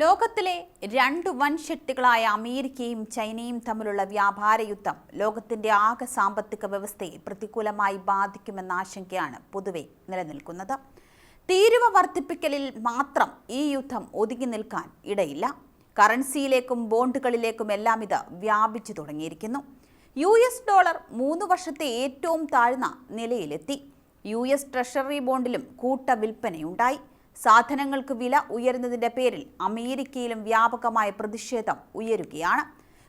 ലോകത്തിലെ രണ്ട് വൻ ശക്തികളായ അമേരിക്കയും ചൈനയും തമ്മിലുള്ള വ്യാപാര യുദ്ധം ലോകത്തിന്റെ ആകെ സാമ്പത്തിക വ്യവസ്ഥയെ പ്രതികൂലമായി ബാധിക്കുമെന്ന ആശങ്കയാണ് പൊതുവെ നിലനിൽക്കുന്നത്. തീരുവ വർദ്ധിപ്പിക്കലിൽ മാത്രം ഈ യുദ്ധം ഒതുങ്ങി നിൽക്കാൻ ഇടയില്ല. കറൻസിയിലേക്കും ബോണ്ടുകളിലേക്കും എല്ലാം ഇത് വ്യാപിച്ചു തുടങ്ങിയിരിക്കുന്നു. യു എസ് ഡോളർ മൂന്ന് വർഷത്തെ ഏറ്റവും താഴ്ന്ന നിലയിലെത്തി. യു എസ് ട്രഷറി ബോണ്ടിലും കൂട്ട വിൽപ്പനയുണ്ടായി. സാധനങ്ങൾക്ക് വില ഉയരുന്നതിന്റെ പേരിൽ അമേരിക്കയിലും വ്യാപകമായ പ്രതിഷേധം ഉയരുകയാണ്.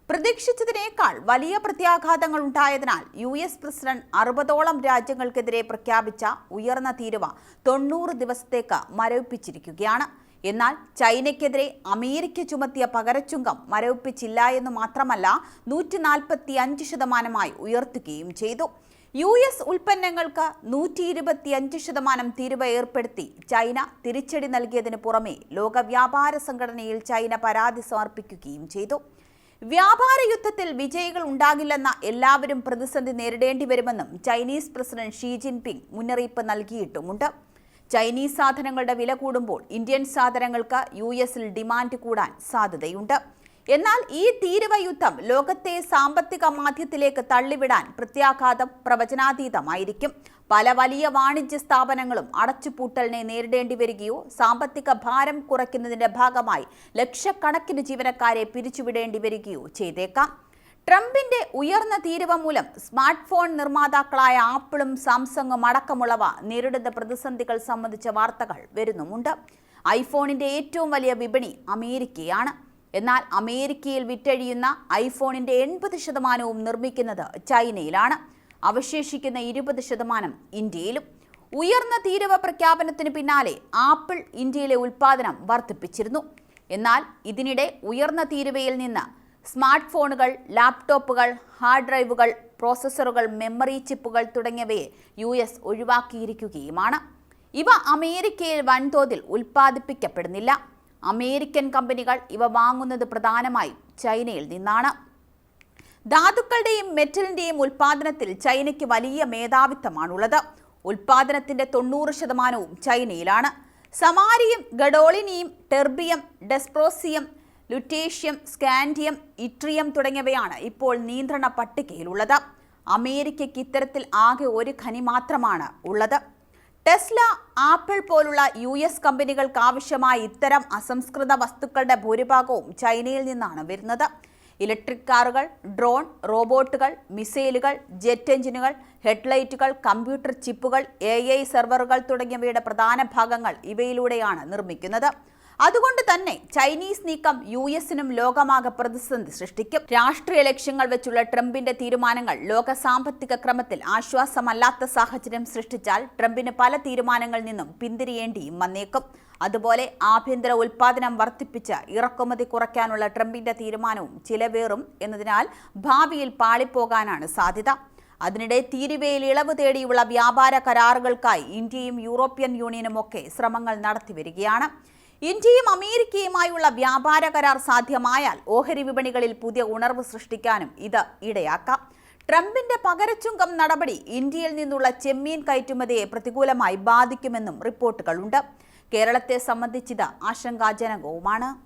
പ്രതീക്ഷിച്ചതിനേക്കാൾ വലിയ പ്രത്യാഘാതങ്ങൾ ഉണ്ടായതിനാൽ യു എസ് പ്രസിഡന്റ് അറുപതോളം രാജ്യങ്ങൾക്കെതിരെ പ്രഖ്യാപിച്ച ഉയർന്ന തീരുവ തൊണ്ണൂറ് ദിവസത്തേക്ക് മരവിപ്പിച്ചിരിക്കുകയാണ്. എന്നാൽ ചൈനയ്ക്കെതിരെ അമേരിക്ക ചുമത്തിയ പകരച്ചുങ്കം മരവിപ്പിച്ചില്ല എന്ന് മാത്രമല്ല നൂറ്റി നാൽപ്പത്തി അഞ്ച് ശതമാനമായി ഉയർത്തുകയും ചെയ്തു. യു എസ് ഉൽപ്പന്നങ്ങൾക്ക് നൂറ്റി ഇരുപത്തിയഞ്ച് ശതമാനം തീരുവ ഏർപ്പെടുത്തി ചൈന തിരിച്ചടി നൽകിയതിന് പുറമെ ലോക വ്യാപാര സംഘടനയിൽ ചൈന പരാതി സമർപ്പിക്കുകയും ചെയ്തു. വ്യാപാര യുദ്ധത്തിൽ വിജയികൾ ഉണ്ടാകില്ലെന്ന എല്ലാവരും പ്രതിസന്ധി നേരിടേണ്ടി വരുമെന്നും ചൈനീസ് പ്രസിഡന്റ് ഷീ ജിൻപിങ് മുന്നറിയിപ്പ് നൽകിയിട്ടുമുണ്ട്. ചൈനീസ് സാധനങ്ങളുടെ വില കൂടുമ്പോൾ ഇന്ത്യൻ സാധനങ്ങൾക്ക് യു എസിൽ ഡിമാൻഡ് കൂടാൻ സാധ്യതയുണ്ട്. എന്നാൽ ഈ തീരുവ യുദ്ധം ലോകത്തെ സാമ്പത്തിക മാധ്യത്തിലേക്ക് തള്ളിവിടാൻ പ്രത്യാഘാതം പ്രവചനാതീതമായിരിക്കും. പല വലിയ വാണിജ്യ സ്ഥാപനങ്ങളും അടച്ചുപൂട്ടലിനെ നേരിടേണ്ടി വരികയോ സാമ്പത്തിക ഭാരം കുറയ്ക്കുന്നതിന്റെ ഭാഗമായി ലക്ഷക്കണക്കിന് ജീവനക്കാരെ പിരിച്ചുവിടേണ്ടി വരികയോ ചെയ്തേക്കാം. ട്രംപിന്റെ ഉയർന്ന തീരുവ മൂലം സ്മാർട്ട് ഫോൺ നിർമ്മാതാക്കളായ ആപ്പിളും സാംസങ്ങും അടക്കമുള്ളവ നേരിടുന്ന പ്രതിസന്ധികൾ സംബന്ധിച്ച വാർത്തകൾ വരുന്നുമുണ്ട്. ഐഫോണിന്റെ ഏറ്റവും വലിയ വിപണി അമേരിക്കയാണ്. എന്നാൽ അമേരിക്കയിൽ വിറ്റഴിയുന്ന ഐഫോണിന്റെ എൺപത് ശതമാനവും നിർമ്മിക്കുന്നത് ചൈനയിലാണ്. അവശേഷിക്കുന്ന ഇരുപത് ശതമാനം ഇന്ത്യയിലും. ഉയർന്ന തീരവ പ്രഖ്യാപനത്തിന് പിന്നാലെ ആപ്പിൾ ഇന്ത്യയിലെ ഉൽപ്പാദനം വർദ്ധിപ്പിച്ചിരുന്നു. എന്നാൽ ഇതിനിടെ ഉയർന്ന തീരുവയിൽ നിന്ന് സ്മാർട്ട് ഫോണുകൾ ലാപ്ടോപ്പുകൾ ഹാർഡ് ഡ്രൈവുകൾ പ്രോസസ്സറുകൾ മെമ്മറി ചിപ്പുകൾ തുടങ്ങിയവയെ യു എസ് ഒഴിവാക്കിയിരിക്കുകയുമാണ്. ഇവ അമേരിക്കയിൽ വൻതോതിൽ ഉൽപ്പാദിപ്പിക്കപ്പെടുന്നില്ല. അമേരിക്കൻ കമ്പനികൾ ഇവ വാങ്ങുന്നത് പ്രധാനമായും ചൈനയിൽ നിന്നാണ്. ധാതുക്കളുടെയും മെറ്റലിന്റെയും ഉൽപ്പാദനത്തിൽ ചൈനയ്ക്ക് വലിയ മേധാവിത്വമാണുള്ളത്. ഉൽപ്പാദനത്തിന്റെ തൊണ്ണൂറ് ശതമാനവും ചൈനയിലാണ്. സമാരിയും ഗഡോളിനിയും terbium dysprosium lutetium scandium yttrium തുടങ്ങിയവയാണ് ഇപ്പോൾ നിയന്ത്രണ പട്ടികയിലുള്ളത്. അമേരിക്കയ്ക്ക് ഇത്തരത്തിൽ ആകെ ഒരു ഖനി മാത്രമാണ് ഉള്ളത്. ടെസ്ല ആപ്പിൾ പോലുള്ള യു എസ് കമ്പനികൾക്ക് ആവശ്യമായ ഇത്തരം അസംസ്കൃത വസ്തുക്കളുടെ ഭൂരിഭാഗവും ചൈനയിൽ നിന്നാണ് വരുന്നത്. ഇലക്ട്രിക് കാറുകൾ ഡ്രോൺ റോബോട്ടുകൾ മിസൈലുകൾ ജെറ്റ് എഞ്ചിനുകൾ ഹെഡ്ലൈറ്റുകൾ കമ്പ്യൂട്ടർ ചിപ്പുകൾ എ സെർവറുകൾ തുടങ്ങിയവയുടെ പ്രധാന ഭാഗങ്ങൾ ഇവയിലൂടെയാണ് നിർമ്മിക്കുന്നത്. അതുകൊണ്ട് തന്നെ ചൈനീസ് നീക്കം യു എസിനും ലോകമാകെ പ്രതിസന്ധി സൃഷ്ടിക്കും. രാഷ്ട്രീയ ലക്ഷ്യങ്ങൾ വെച്ചുള്ള ട്രംപിന്റെ തീരുമാനങ്ങൾ ലോക സാമ്പത്തിക ക്രമത്തിൽ ആശ്വാസമല്ലാത്ത സാഹചര്യം സൃഷ്ടിച്ചാൽ ട്രംപിന് പല തീരുമാനങ്ങളിൽ നിന്നും പിന്തിരിയേണ്ടിയും വന്നേക്കും. അതുപോലെ ആഭ്യന്തര ഉൽപാദനം വർദ്ധിപ്പിച്ച് ഇറക്കുമതി കുറയ്ക്കാനുള്ള ട്രംപിന്റെ തീരുമാനവും ചിലവേറും എന്നതിനാൽ ഭാവിയിൽ പാളിപ്പോകാനാണ് സാധ്യത. അതിനിടെ തീരുവയിൽ ഇളവ് തേടിയുള്ള വ്യാപാര കരാറുകൾക്കായി ഇന്ത്യയും യൂറോപ്യൻ യൂണിയനും ഒക്കെ ശ്രമങ്ങൾ നടത്തിവരികയാണ് ഇന്ത്യയും അമേരിക്കയുമായുള്ള വ്യാപാര കരാർ സാധ്യമായാൽ ഓഹരി വിപണികളിൽ പുതിയ ഉണർവ് സൃഷ്ടിക്കാനും ഇത് ഇടയാക്കാം. ട്രംപിന്റെ പകരച്ചുങ്കം നടപടി ഇന്ത്യയിൽ നിന്നുള്ള ചെമ്മീൻ കയറ്റുമതിയെ പ്രതികൂലമായി ബാധിക്കുമെന്നും റിപ്പോർട്ടുകളുണ്ട്. കേരളത്തെ സംബന്ധിച്ചിത് ആശങ്കാജനകവുമാണ്.